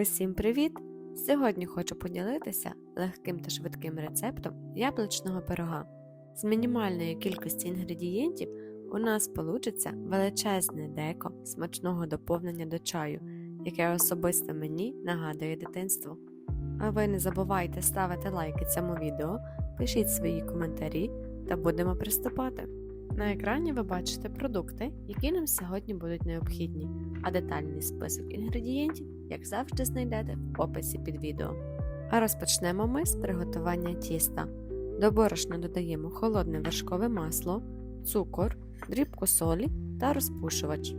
Усім привіт! Сьогодні хочу поділитися легким та швидким рецептом яблучного пирога. З мінімальної кількості інгредієнтів у нас получиться величезне деко смачного доповнення до чаю, яке особисто мені нагадує дитинство. А ви не забувайте ставити лайки цьому відео, пишіть свої коментарі та будемо приступати. На екрані ви бачите продукти, які нам сьогодні будуть необхідні, а детальний список інгредієнтів, як завжди, знайдете в описі під відео. А розпочнемо ми з приготування тіста. До борошна додаємо холодне вершкове масло, цукор, дрібку солі та розпушувач.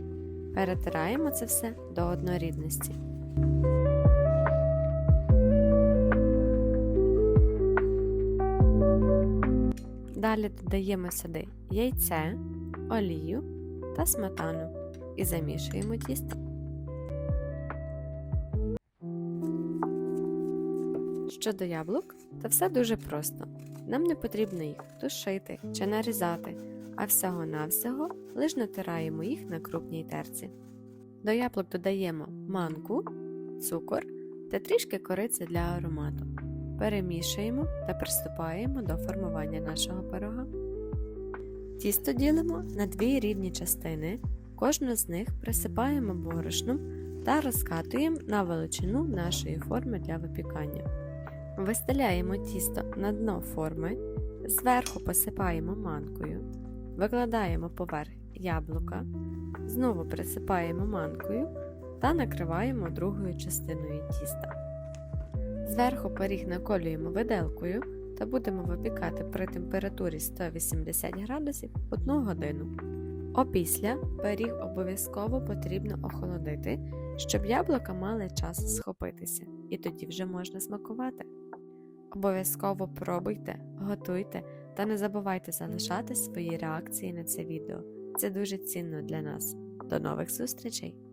Перетираємо це все до однорідності. Далі додаємо сюди яйце, олію та сметану і замішуємо тісто. Щодо яблук, то все дуже просто. Нам не потрібно їх тушити чи нарізати, а всього-навсього лиш натираємо їх на крупній терці. До яблук додаємо манку, цукор та трішки кориці для аромату. Перемішуємо та приступаємо до формування нашого пирога. Тісто ділимо на дві рівні частини, кожну з них присипаємо борошном та розкатуємо на величину нашої форми для випікання. Вистеляємо тісто на дно форми, зверху посипаємо манкою, викладаємо поверх яблука, знову присипаємо манкою та накриваємо другою частиною тіста. Зверху пиріг наколюємо виделкою та будемо випікати при температурі 180 градусів 1 годину. Опісля пиріг обов'язково потрібно охолодити, щоб яблука мали час схопитися, і тоді вже можна смакувати. Обов'язково пробуйте, готуйте та не забувайте залишати свої реакції на це відео. Це дуже цінно для нас. До нових зустрічей!